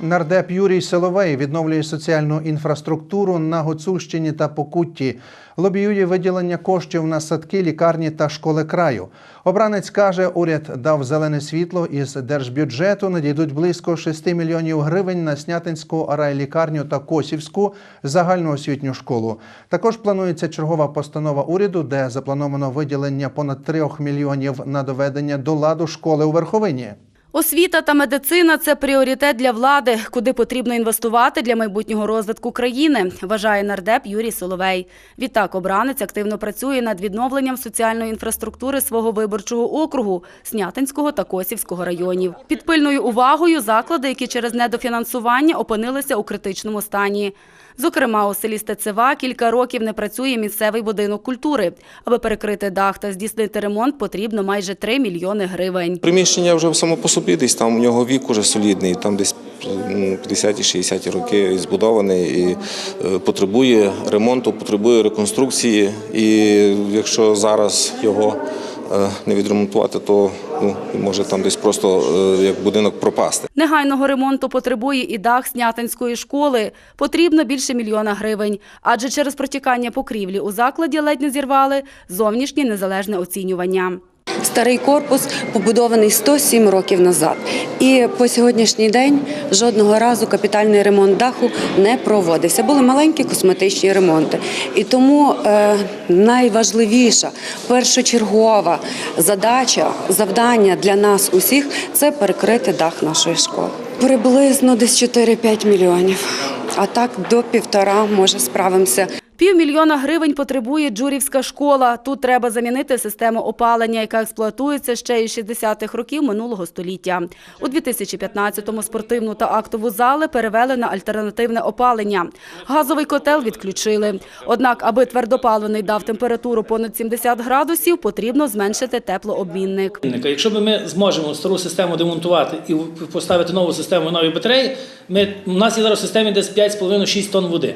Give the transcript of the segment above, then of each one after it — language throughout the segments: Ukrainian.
Нардеп Юрій Соловей відновлює соціальну інфраструктуру на Гуцульщині та Покутті. Лобіює виділення коштів на садки, лікарні та школи краю. Обранець каже, уряд дав зелене світло із держбюджету. Надійдуть близько 6 мільйонів гривень на Снятинську райлікарню та Косівську загальноосвітню школу. Також планується чергова постанова уряду, де заплановано виділення понад 3 мільйонів на доведення до ладу школи у Верховині. Освіта та медицина це пріоритет для влади, куди потрібно інвестувати для майбутнього розвитку країни, вважає нардеп Юрій Соловей. Відтак обранець активно працює над відновленням соціальної інфраструктури свого виборчого округу Снятинського та Косівського районів. Під пильною увагою заклади, які через недофінансування опинилися у критичному стані. Зокрема, у селі Стецева кілька років не працює місцевий будинок культури. Аби перекрити дах та здійснити ремонт, потрібно майже 3 мільйони гривень. Приміщення вже само по собі, десь там у нього вік уже солідний, там десь м, 50-60 роки збудований і е, потребує ремонту, потребує реконструкції. І якщо зараз його не відремонтувати, то ну, може там десь просто е, як будинок пропасти. Негайного ремонту потребує і дах Снятинської школи. Потрібно більше мільйона гривень. Адже через протікання покрівлі у закладі ледь не зірвали зовнішнє незалежне оцінювання. Старий корпус побудований 107 років назад, і по сьогоднішній день жодного разу капітальний ремонт даху не проводився. Були маленькі косметичні ремонти. І тому е, найважливіша, першочергова задача, завдання для нас усіх це перекрити дах нашої школи. Приблизно десь 4-5 мільйонів. А так до півтора, може, справимося. Півмільйона гривень потребує Джурівська школа. Тут треба замінити систему опалення, яка експлуатується ще із 60-х років минулого століття. У 2015-му спортивну та актову зали перевели на альтернативне опалення. Газовий котел відключили. Однак, аби твердопаливний дав температуру понад 70 градусів, потрібно зменшити теплообмінник. Якщо б ми зможемо стару систему демонтувати і поставити нову систему нові батареї, ми, у нас є зараз в системі десь 5,5-6 тонн води.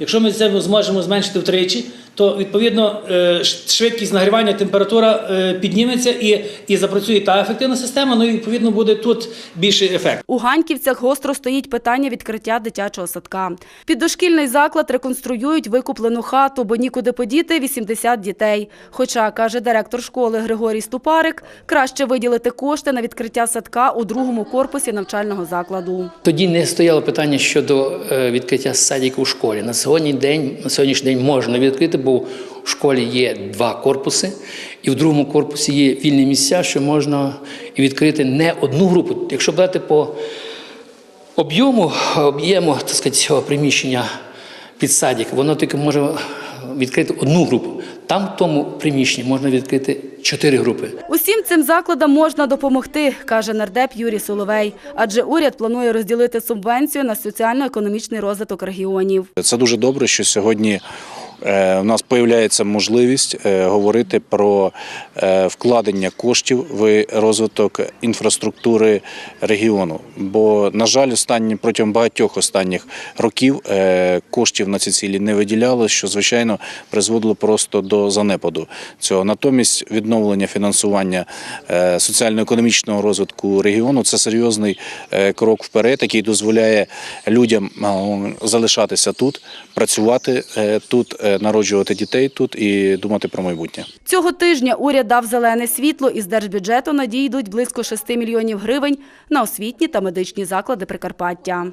Якщо ми це зможемо зменшити втричі, то відповідно е, швидкість нагрівання, температура е, підніметься і, і запрацює та ефективна система. Ну і відповідно буде тут більший ефект. У Ганьківцях гостро стоїть питання відкриття дитячого садка. Під дошкільний заклад реконструюють викуплену хату, бо нікуди подіти 80 дітей. Хоча, каже директор школи Григорій Ступарик, краще виділити кошти на відкриття садка у другому корпусі навчального закладу. Тоді не стояло питання щодо е, відкриття садіку у школі. На сьогодні день, на сьогоднішній день можна відкрити, бо в школі є два корпуси, і в другому корпусі є вільні місця, що можна відкрити не одну групу. Якщо брати по об'єму, об'єму так сказати, цього приміщення під садик, воно тільки може відкрити одну групу. Там в тому приміщенні можна відкрити чотири групи. Усім цим закладам можна допомогти, каже нардеп Юрій Соловей. Адже уряд планує розділити субвенцію на соціально-економічний розвиток регіонів. Це дуже добре, що сьогодні е, в нас з'являється можливість е, говорити про е, вкладення коштів в розвиток інфраструктури регіону. Бо, на жаль, останні протягом багатьох останніх років е, коштів на ці цілі не виділяли, що звичайно призводило просто до занепаду цього. Натомість відновлення фінансування е, соціально-економічного розвитку регіону це серйозний е, крок вперед, який дозволяє людям е, залишатися тут, працювати е, тут, е, народжувати дітей тут і думати про майбутнє. Цього тижня уряд дав зелене світло із держбюджету надійдуть близько 6 мільйонів гривень на освітні та медичні заклади Прикарпаття.